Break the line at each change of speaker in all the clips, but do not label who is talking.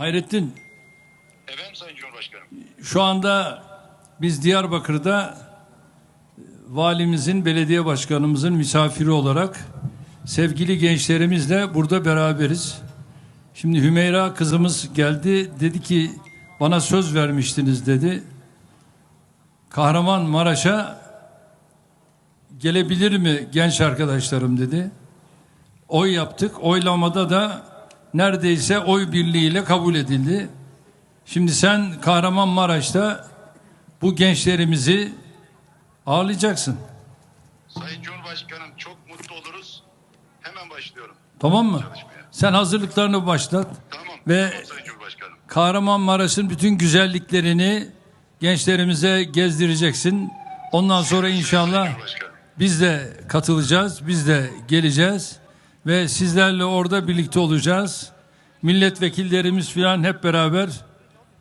Hayrettin,
Efendim Sayın Cumhurbaşkanım.
şu anda biz Diyarbakır'da valimizin, belediye başkanımızın misafiri olarak sevgili gençlerimizle burada beraberiz. Şimdi Hümeyra kızımız geldi, dedi ki bana söz vermiştiniz dedi. Kahramanmaraş'a gelebilir mi genç arkadaşlarım dedi. Oy yaptık. Oylamada da neredeyse oy birliğiyle kabul edildi. Şimdi sen Kahramanmaraş'ta bu gençlerimizi ağırlayacaksın.
Sayın Cumhurbaşkanım çok mutlu oluruz. Hemen başlıyorum.
Tamam mı?
Çalışmaya.
Sen hazırlıklarını başlat.
Tamam.
Ve-
Tamam Sayın Cumhurbaşkanım.
Kahramanmaraş'ın bütün güzelliklerini gençlerimize gezdireceksin. Ondan sonra inşallah biz de katılacağız, biz de geleceğiz ve sizlerle orada birlikte olacağız. Milletvekillerimiz filan hep beraber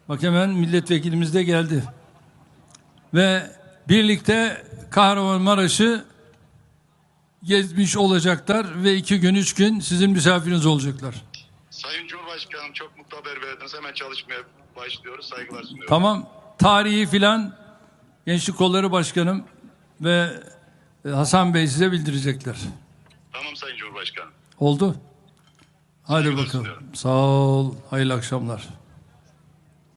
bak hemen milletvekilimiz de geldi. Ve birlikte Kahramanmaraş'ı gezmiş olacaklar ve iki gün üç gün sizin misafiriniz olacaklar.
Sayın Cumhurbaşkanım çok mutlu haber verdiniz. Hemen çalışmaya başlıyoruz. Saygılar sunuyorum.
Tamam. Tarihi filan Gençlik Kolları Başkanım ve e, Hasan Bey size bildirecekler.
Cumhurbaşkanım.
Oldu. Hadi
Saygılar
bakalım. Sağ ol. Hayırlı akşamlar.